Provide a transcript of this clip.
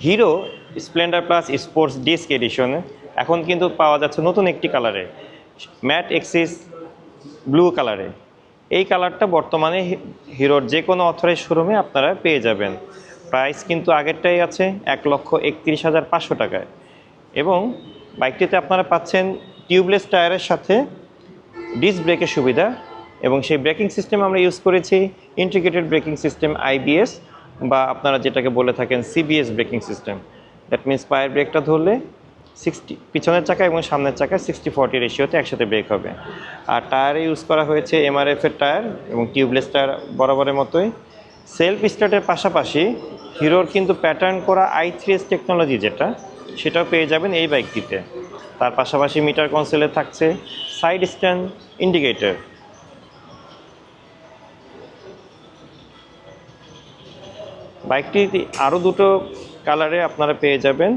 Hero Splendor plus sports disc এডিশনে এখন কিন্তু পাওয়া যাচ্ছে নতুন একটি কালারে ম্যাট এক্সিস ব্লু কালারে এই কালারটা বর্তমানে হিরোর যে কোনো অথরাইজ শোরুমে আপনারা পেয়ে যাবেন। প্রাইস কিন্তু আগেরটাই আছে এক লক্ষ একত্রিশ হাজার পাঁচশো টাকায়। এবং বাইকটিতে আপনারা পাচ্ছেন টিউবলেস টায়ারের সাথে ডিস্ক ব্রেকের সুবিধা। এবং সেই ব্রেকিং সিস্টেম আমরা ইউজ করেছি ইন্টিগ্রেটেড ব্রেকিং সিস্টেম আইবিএস বা আপনারা যেটাকে বলে থাকেন CBS braking system that means পায়ের ব্রেকটা ধরলে সিক্সটি পিছনের চাকা এবং সামনের চাকা সিক্সটি ফর্টি রেশিওতে একসাথে ব্রেক হবে। আর টায়ারে ইউজ করা হয়েছে এমআরএফ এর টায়ার এবং টিউবলেস টায়ার বরাবরের মতোই। সেলফ স্টার্টের পাশাপাশি হিরোর কিন্তু প্যাটার্ন করা আই থ্রি এস টেকনোলজি যেটা, সেটাও পেয়ে যাবেন এই বাইকটিতে তার পাশাপাশি মিটার কনসোলে থাকছে সাইড স্ট্যান্ড ইন্ডিকেটর বাইকটি আরও দুটো কালারে আপনারা পেয়ে যাবেন।